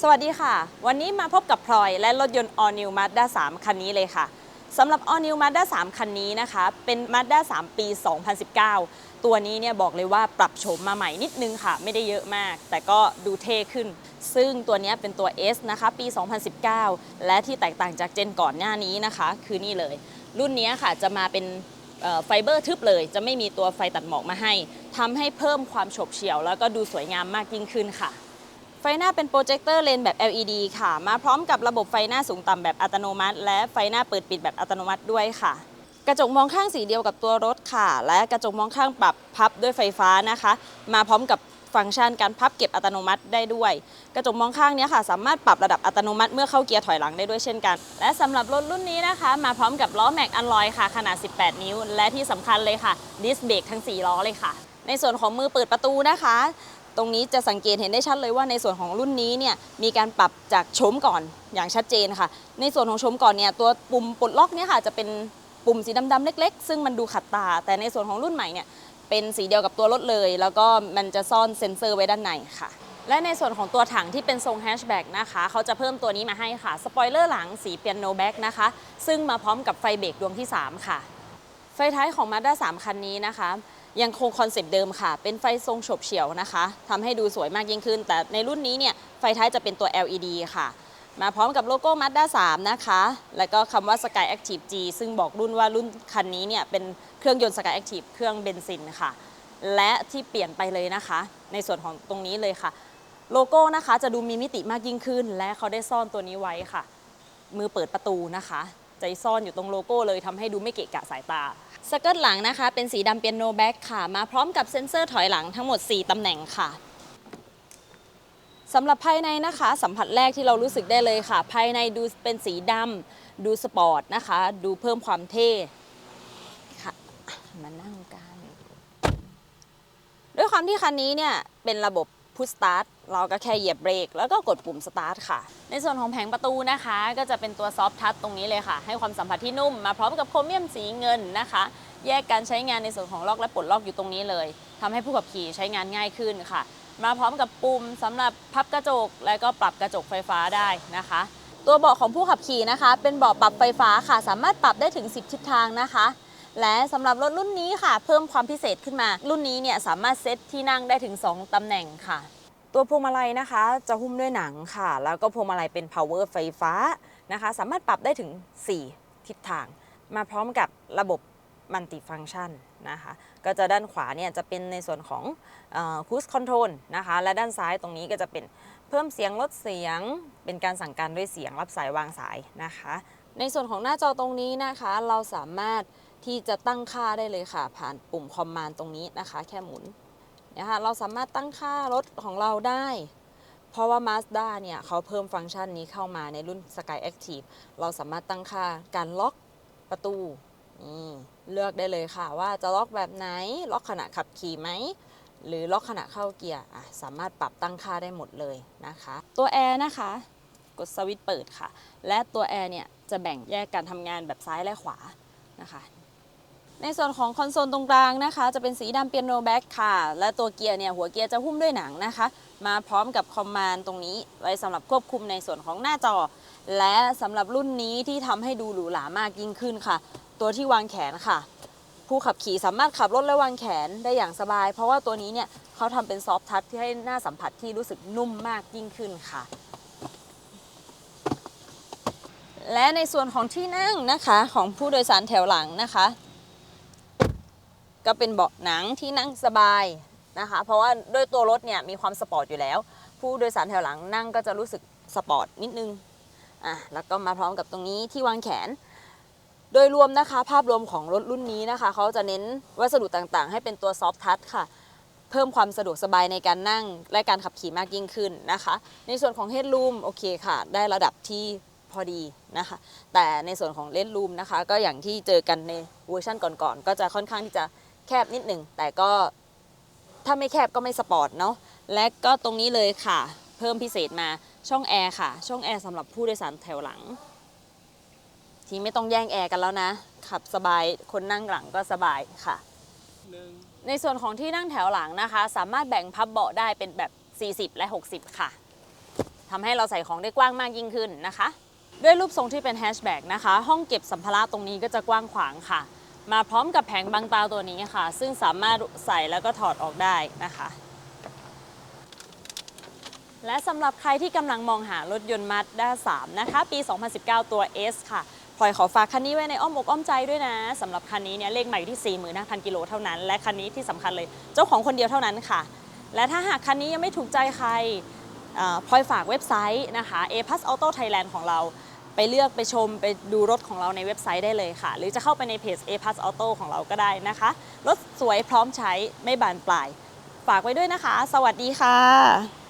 สวัสดีค่ะ วันนี้มาพบกับพลอยและรถยนต์ All New Mazda 3 คันนี้เลยค่ะสำหรับ All New Mazda 3 คันนี้นะคะ เป็น Mazda 3 ปี 2019 ตัวนี้เนี่ยบอกเลยว่าปรับโฉมมาใหม่นิดนึงค่ะ ไม่ได้เยอะมาก แต่ก็ดูเท่ขึ้น ซึ่งตัวนี้เป็นตัว S นะคะ ปี 2019 และที่แตกต่างจากเจนก่อนหน้านี้นะคะ คือนี่เลย รุ่นนี้ค่ะจะมาเป็นไฟเบอร์ทึบเลย จะไม่มีตัวไฟตัดหมอกมาให้ทำให้เพิ่มความโฉบเฉี่ยว แล้วก็ดูสวยงามมากยิ่งขึ้นค่ะ ไฟหน้าเป็นโปรเจคเตอร์เลนแบบ LED ค่ะ มาพร้อมกับระบบไฟหน้าสูงต่ำแบบอัตโนมัติ และไฟหน้าเปิดปิดแบบอัตโนมัติด้วยค่ะ กระจกมองข้างสีเดียวกับตัวรถค่ะ และกระจกมองข้างปรับพับด้วยไฟฟ้านะคะ มาพร้อมกับฟังก์ชันการพับเก็บอัตโนมัติได้ด้วย กระจกมองข้างเนี้ยค่ะ สามารถปรับระดับอัตโนมัติเมื่อเข้าเกียร์ถอยหลังได้ด้วยเช่นกัน และสำหรับรถรุ่นนี้นะคะ มาพร้อมกับล้อแม็กอันลอยค่ะ ขนาด 18 นิ้ว และที่สำคัญเลยค่ะดิสเบรกทั้ง 4 ล้อเลยค่ะ ในส่วนของมือเปิดประตูนะคะ ตรงนี้จะสังเกตเห็นได้ชัดเลยว่าในส่วนของรุ่นนี้เนี่ยมีการปรับจากโฉมก่อนอย่างชัดเจนค่ะ ในส่วนของโฉมก่อนเนี่ยตัวปุ่มปลดล็อกเนี่ยค่ะจะเป็นปุ่มสีดำๆเล็ก ๆ ซึ่งมันดูขัดตา แต่ในส่วนของรุ่นใหม่เนี่ยเป็นสีเดียวกับตัวรถเลย แล้วก็มันจะซ่อนเซ็นเซอร์ไว้ด้านในค่ะ และในส่วนของตัวถังที่เป็นทรงแฮชแบ็กนะคะ เขาจะเพิ่มตัวนี้มาให้ค่ะ สปอยเลอร์หลังสีเปียโนแบ็กนะคะ ซึ่งมาพร้อมกับไฟเบรกดวงที่ 3 ค่ะ ไฟท้ายของ Mazda 3 คันนี้นะคะ ยังคงคอนเซปต์เดิมค่ะ เป็นไฟทรงโฉบเฉี่ยวนะคะทำให้ดูสวยมากยิ่งขึ้น แต่ในรุ่นนี้เนี่ยไฟท้ายจะเป็นตัว LED ค่ะ มาพร้อมกับโลโก้ Mazda 3 นะคะ แล้วก็คำว่า Sky Active G ซึ่งบอกรุ่นว่ารุ่นคันนี้เนี่ยเป็นเครื่องยนต์ Sky Active เครื่องเบนซินค่ะ และที่เปลี่ยนไปเลยนะคะ ในส่วนของตรงนี้เลยค่ะ โลโก้นะคะจะดูมีมิติมากยิ่งขึ้น และเขาได้ซ่อนตัวนี้ไว้ค่ะ มือเปิดประตูนะคะ จซ่อนอยู่ตรงโลโก้เลยทำให้ดูไม่เกะกะสายตาสเกิร์ตหลังนะคะ เป็นสีดำเปียโนแบ็กค่ะ มาพร้อมกับเซ็นเซอร์ถอยหลังทั้งหมด 4ตำแหน่งค่ะสำหรับภายในนะคะ สัมผัสแรกที่เรารู้สึกได้เลยค่ะ ภายในดูเป็นสีดำดูสปอร์ตนะคะ ดูเพิ่มความเท่ค่ะมานั่งกัน ด้วยความที่คันนี้เนี่ยเป็นระบบ พุชสตาร์ทเราก็แค่เหยียบเบรกแล้วก็กดปุ่มสตาร์ทค่ะ ในส่วนของแผงประตูนะคะ ก็จะเป็นตัวซอฟท์ทัชตรงนี้เลยค่ะ ให้ความสัมผัสที่นุ่มมาพร้อมกับโครเมียมสีเงินนะคะ แยกการใช้งานในส่วนของล็อกและปลดล็อกอยู่ตรงนี้เลยทำให้ผู้ขับขี่ใช้งานง่ายขึ้นค่ะ มาพร้อมกับปุ่มสำหรับพับกระจก และก็ปรับกระจกไฟฟ้าได้นะคะ ตัวเบาะของผู้ขับขี่นะคะ เป็นเบาะปรับไฟฟ้าค่ะ สามารถปรับได้ถึง 10 ทิศทางนะคะ และสำหรับรถรุ่นนี้ค่ะ เพิ่มความพิเศษขึ้นมา รุ่นนี้เนี่ยสามารถเซตที่นั่งได้ถึง 2ตำแหน่งค่ะ ตัวพวงมาลัยนะคะ จะหุ้มด้วยหนังค่ะ แล้วก็พวงมาลัยเป็น power ไฟฟ้านะคะ สามารถปรับได้ถึง 4 ทิศทาง มาพร้อมกับระบบมัลติฟัง c t ชันนะคะ ก็จะด้านขวาเนี่ยจะเป็นในส่วนของคูสคอนโทรลนะคะ และด้านซ้ายตรงนี้ก็จะเป็นเพิ่มเสียงลดเสียง เป็นการสั่งการด้วยเสียงรับสายวางสายนะคะ ในส่วนของหน้าจอตรงนี้นะคะ เราสามารถ ที่จะตั้งค่าได้เลยค่ะ ผ่านปุ่มคอมมานด์ตรงนี้นะคะ แค่หมุนนะคะเราสามารถตั้งค่ารถของเราได้ เพราะว่า Mazda เนี่ยเขาเพิ่มฟังก์ชันนี้เข้ามาในรุ่น Sky Active เราสามารถตั้งค่าการล็อกประตูนี่เลือกได้เลยค่ะ ว่าจะล็อกแบบไหน ล็อกขณะขับขี่ไหมหรือล็อกขณะเข้าเกียร์สามารถปรับตั้งค่าได้หมดเลยนะคะ ตัวแอร์นะคะ กดสวิตช์เปิดค่ะ และตัวแอร์เนี่ยจะแบ่งแยกการทำงานแบบซ้ายและขวานะคะ ในส่วนของคอนโซลตรงกลางนะคะ จะเป็นสีดำเปียโนแบ็กค่ะ และตัวเกียร์เนี่ยหัวเกียร์จะหุ้มด้วยหนังนะคะ มาพร้อมกับคอมมานด์ตรงนี้ ไว้สำหรับควบคุมในส่วนของหน้าจอ และสำหรับรุ่นนี้ที่ทำให้ดูหรูหรามากยิ่งขึ้นค่ะ ตัวที่วางแขนค่ะ ผู้ขับขี่สามารถขับรถและวางแขนได้อย่างสบาย เพราะว่าตัวนี้เนี่ยเขาทำเป็นซอฟท์ทัชที่ให้หน้าสัมผัสที่รู้สึกนุ่มมากยิ่งขึ้นค่ะและในส่วนของที่นั่งนะคะของผู้โดยสารแถวหลังนะคะ ก็เป็นเบาะหนังที่นั่งสบายนะคะ เพราะว่าด้วยตัวรถเนี่ยมีความสปอร์ตอยู่แล้ว ผู้โดยสารแถวหลังนั่งก็จะรู้สึกสปอร์ตนิดนึงอะแล้วก็มาพร้อมกับตรงนี้ที่วางแขน โดยรวมนะคะ ภาพรวมของรถรุ่นนี้นะคะ เขาจะเน้นวัสดุต่างๆ ให้เป็นตัวซอฟทัชค่ะ เพิ่มความสะดวกสบายในการนั่งและการขับขี่มากยิ่งขึ้นนะคะ ในส่วนของเฮด r ูมโอเคค่ะ ได้ระดับที่พอดีนะคะ แต่ในส่วนของเลน r ูมนะคะ ก็อย่างที่เจอกันในเวอร์ชันก่อนๆ ก็จะค่อนข้างที่จะ แคบนิดหนึ่งแต่ก็ถ้าไม่แคบก็ไม่สปอร์ตเนาะและก็ตรงนี้เลยค่ะ เพิ่มพิเศษมาช่องแอร์ค่ะ ช่องแอร์สำหรับผู้โดยสารแถวหลัง ที่ไม่ต้องแย่งแอร์กันแล้วนะ ขับสบายคนนั่งหลังก็สบายค่ะ ในส่วนของที่นั่งแถวหลังนะคะ สามารถแบ่งพับเบาะได้เป็นแบบ 40 และ 60 ค่ะททำให้เราใส่ของได้กว้างมากยิ่งขึ้นนะคะ ด้วยรูปทรงที่เป็นแฮชแบ็กนะคะ ห้องเก็บสัมภาระตรงนี้ก็จะกว้างขวางค่ะ มาพร้อมกับแผงบังตาตัวนี้ค่ะ ซึ่งสามารถใส่แล้วก็ถอดออกได้นะคะ และสำหรับใครที่กำลังมองหารถยนต์ Mazda 3นะคะ ปี 2019 ตัว S ค่ะพลอยขอฝากคันนี้ไว้ในอ้อมอกอ้อมใจด้วยนะสำหรับคันนี้เนี่ยเลขใหม่อยู่ที่ 45,000 กิโลเท่านั้น และคันนี้ที่สำคัญเลยเจ้าของคนเดียวเท่านั้นค่ะ และถ้าหากคันนี้ยังไม่ถูกใจใครพลอยฝากเว็บไซต์นะคะ a p a s Auto Thailand ของเรา ไปเลือกไปชมไปดูรถของเราในเว็บไซต์ได้เลยค่ะ หรือจะเข้าไปในเพจ a p a s Auto ของเราก็ได้นะคะ รถสวยพร้อมใช้ไม่บานปลาย ฝากไว้ด้วยนะคะ สวัสดีค่ะ